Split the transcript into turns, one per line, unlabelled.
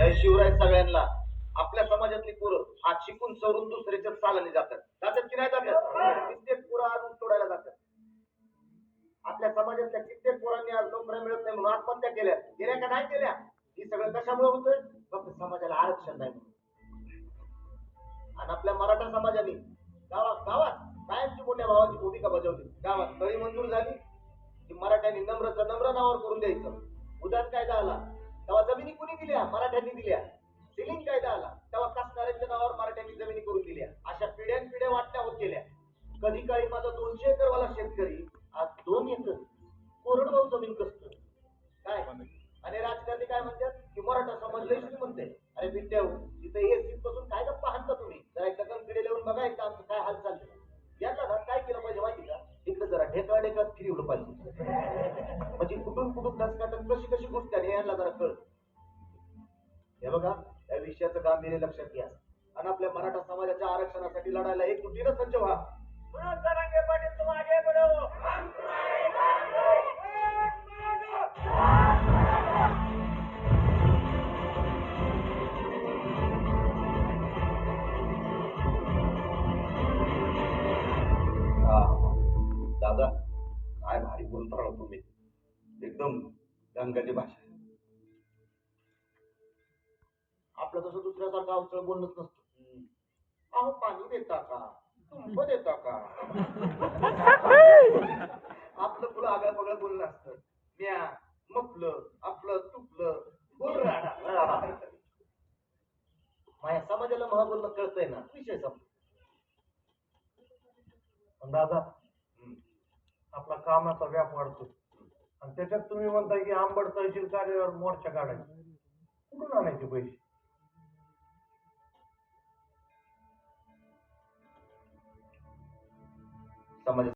जय शिवराय सगळ्यांना आपल्या समाजातली पोरं हा शिकून सवरून दुसऱ्याच्या चालणी जातात. जातात की नाही जातात? कित्येक पोरं अजून सोडायला तोडायला जातात. आपल्या समाजातल्या कित्येक पोरांनी आज नोकऱ्या मिळत नाही म्हणून आत्महत्या केल्या. केल्या का नाही केल्या? हे सगळं कशामुळे होतंय? फक्त समाजाला आरक्षण नाही आणि आपल्या मराठा समाजाने गावात गावात कायमची मोठ्या भावाची भूमिका बजावली. गावात तळी मंजूर झाली. की मराठ्यांनी नम्रचं नम्र नावावर करून द्यायचं. उदाहरण कायदा आला. जमिनी कुणी दिल्या? मराठ्यांनी दिल्या. सिलिंग कायदा आला. तेव्हा कसणाऱ्यांच्या नावावर मराठ्यांनी जमिनी करून दिल्या. अशा पिढ्यान पिढ्या वाटल्या होत गेल्या. कधी काळी माझा दोनशे एकर वाला शेतकरी आज दोन एकर कोरडवाहू जमीन कसतो काय? आणि राजकारणी काय म्हणतात? की मराठा समाज लय श्रीमंत अरे विद्या तिथे हो, हे सीट बसून काय गप्पा हाणता तुम्ही? जरा एकदा कणकडे लिहून बघा एकदा आमचं काय हाल चालले यांना ना काय केलं पाहिजे माहिती का? इकडे जरा ढेकळा ढेकळा फिरवलं पाहिजे. म्हणजे कुठून कुठून दसकाटन कशी कशी गोष्ट आहे यांना जरा कळ हे बघा या विषयाचं गांभीर्य लक्षात घ्या. आणि आपल्या मराठा समाजाच्या आरक्षणासाठी लढायला एक कुटीनं सज्ज व्हा.
मनोज जरांगे पाटील तुम
हा. दादा काय भारी बोलता राव तुम्ही. एकदम गंगाची भाषा आपलं तसं दुसऱ्यासारखं अवचळ बोलणंच नसतं. अहो पाणी देता का? तुंब देता का? आपलं पुढं आगळं पगळं बोलणं असतं. म्या मपलं आपलं तुपलं बोल राहणार माझ्या समाजाला महा बोलणं कळतंय ना विषय संपला.
पण दादा आपला कामाचा व्याप वाढतो. आणि त्याच्यात तुम्ही म्हणताय की आंबड तहसील कार्यालयावर मोर्चा काढायचा. कुठून आणायचे पैसे?
समाज